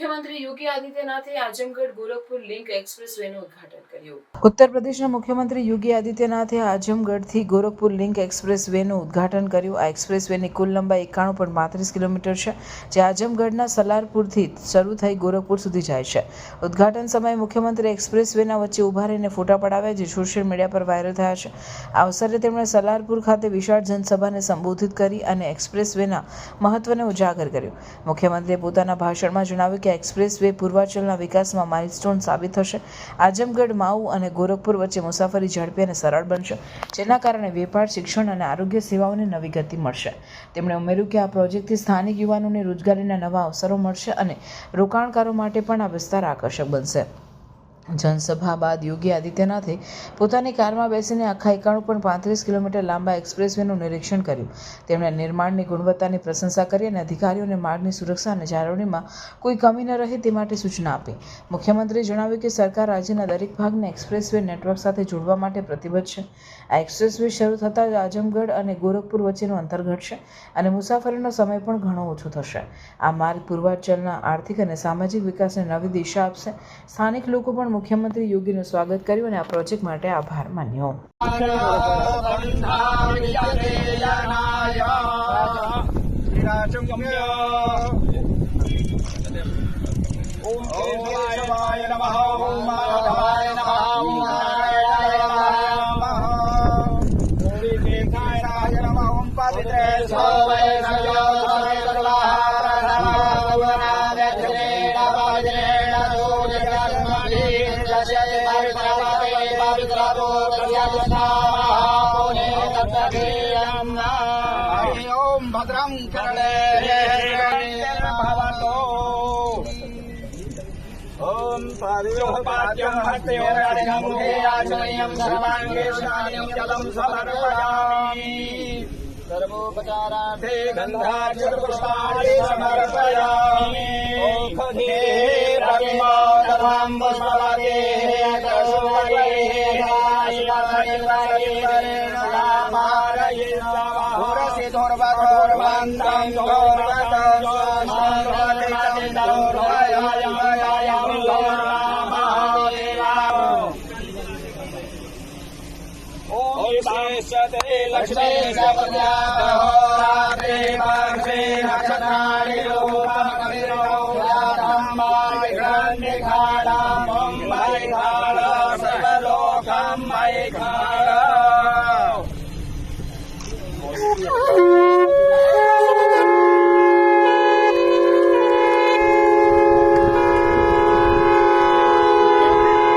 મુખ્યમંત્રી યોગી આદિત્યનાથે પ્રદેશના મુખ્યમંત્રી યોગી આદિત્યનાથે આજમગઢથી ગોરખપુર લિંક એક્સપ્રેસ વેનું ઉદઘાટન કર્યું. આ એક્સપ્રેસ વેની કુલ લંબાઈ એકાણું પોઈન્ટ પાંત્રીસ કિલોમીટર છે, જે આજમગઢના સલારપુરથી શરૂ થઈ ગોરખપુર સુધી જાય છે. ઉદઘાટન સમયે મુખ્યમંત્રી એક્સપ્રેસ વે ના વચ્ચે ઊભા રહીને ફોટા પડાવ્યા, જે સોશિયલ મીડિયા પર વાયરલ થયા છે. આ અવસરે તેમણે સલારપુર ખાતે વિશાળ જનસભાને સંબોધિત કરી અને એક્સપ્રેસ વેના મહત્વને ઉજાગર કર્યું. મુખ્યમંત્રીએ પોતાના ભાષણમાં જણાવ્યું કે એક્સપ્રેસ વે પૂર્વાંચલના વિકાસમાં માઇલસ્ટોન સાબિત થશે. આઝમગઢ, માઉ અને ગોરખપુર વચ્ચે મુસાફરી ઝડપી અને સરળ બનશે, જેના કારણે વેપાર, શિક્ષણ અને આરોગ્ય સેવાઓને નવી ગતિ મળશે. તેમણે ઉમેર્યું કે આ પ્રોજેક્ટથી સ્થાનિક યુવાનોને રોજગારીના નવા અવસરો મળશે અને રોકાણકારો માટે પણ આ વિસ્તાર આકર્ષક બનશે. જનસભા બાદ યોગી આદિત્યનાથે પોતાની કારમાં બેસીને આખા એકાણું પણ પાંત્રીસ કિલોમીટર લાંબા એક્સપ્રેસવેનું નિરીક્ષણ કર્યું. તેમણે નિર્માણની ગુણવત્તાની પ્રશંસા કરી અને અધિકારીઓને માર્ગની સુરક્ષા અને જાળવણીમાં કોઈ કમી ન રહે તે માટે સૂચના આપી. મુખ્યમંત્રીએ જણાવ્યું કે સરકાર રાજ્યના દરેક ભાગને એક્સપ્રેસવે નેટવર્ક સાથે જોડવા માટે પ્રતિબદ્ધ છે. આ એક્સપ્રેસવે શરૂ થતાં જ આઝમગઢ અને ગોરખપુર વચ્ચેનું અંતર ઘટશે અને મુસાફરીનો સમય પણ ઘણો ઓછો થશે. આ માર્ગ પૂર્વાંચલના આર્થિક અને સામાજિક વિકાસને નવી દિશા આપશે. સ્થાનિક લોકો પણ મુખ્યમંત્રી યોગીનું સ્વાગત કર્યું અને આ પ્રોજેક્ટ માટે આભાર માન્યો. ઓમ કેશવાય નમઃ ઓમ માધવાય નમઃ पश्यति पवित्रपादये पवित्रपो कल्याणस्थामहापुने तत्तधीयम् ॐ भद्रम् करणे भवतो ॐ पाद्योपाद्यं हस्त्योराजमुखे आचमयम् सर्वाङ्गेशायम् समर्पयामि सर्वोपचारार्थे गन्धाचतुष्पाणि समर्पयामि रविमादधां पुष्पवते लक्ष्मी सपद्याहोरात्रे पार्श्वे नक्षत्राणि रूपमकविरोधाम्बायिखाडां